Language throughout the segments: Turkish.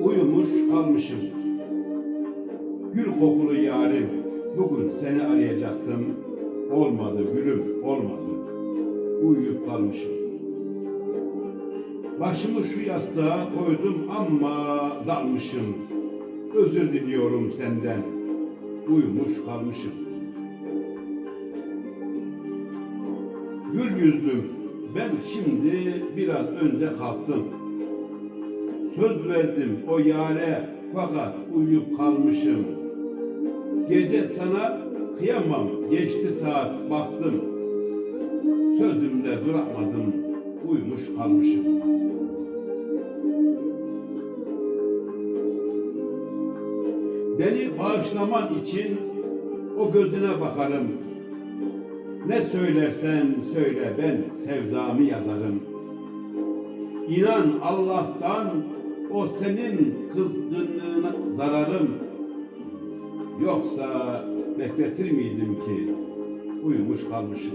Uyumuş kalmışım. Gül kokulu yarim, bugün seni arayacaktım. Olmadı gülüm, olmadı. Uyuyup kalmışım. Başımı şu yastığa koydum ama dalmışım. Özür diliyorum senden. Uyumuş kalmışım. Gül yüzlüm, ben şimdi biraz önce kalktım. Söz verdim o yare fakat uyuyup kalmışım. Gece sana kıyamam, geçti saat baktım. Sözümde duramadım, uyumuş kalmışım. Beni bağışlaman için o gözüne bakarım. Ne söylersen söyle ben sevdamı yazarım. İnan Allah'tan o senin kızgınlığına zararım. Yoksa bekletir miydim ki uyumuş kalmışım.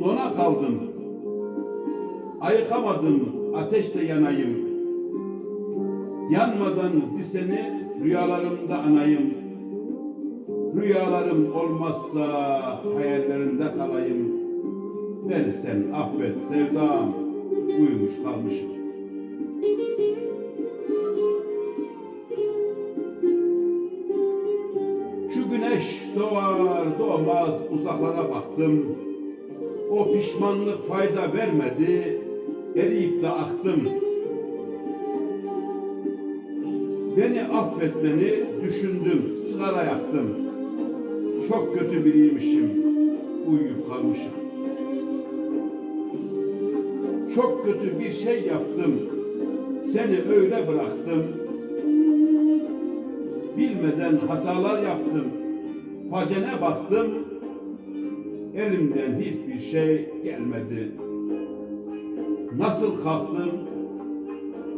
Dona kaldım. Ayıkamadım ateşte yanayım. Yanmadan bir seni rüyalarımda anayım. Rüyalarım olmazsa hayallerinde kalayım. Beni sen affet sevdam, uyumuş kalmışım. Şu güneş doğar doğmaz uzaklara baktım. O pişmanlık fayda vermedi, eriyip de aktım. Beni affetmeni düşündüm, sigara yaktım. Çok kötü biriymişim, uyuyup kalmışım. Çok kötü bir şey yaptım, seni öyle bıraktım. Bilmeden hatalar yaptım, facene baktım. Elimden hiçbir şey gelmedi. Nasıl kalktım?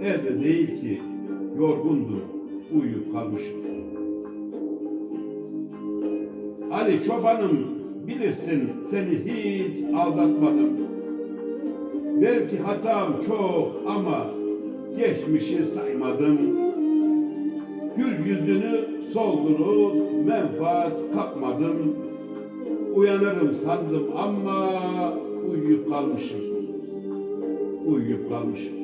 Evde değil ki, yorgundum, uyuyup kalmışım. Ali çobanım bilirsin seni hiç aldatmadım. Belki hatam çok ama geçmişi saymadım. Gül yüzünü soldurup menfaat kapmadım. Uyanırım sandım ama uyuyup kalmışım. Uyuyup kalmışım.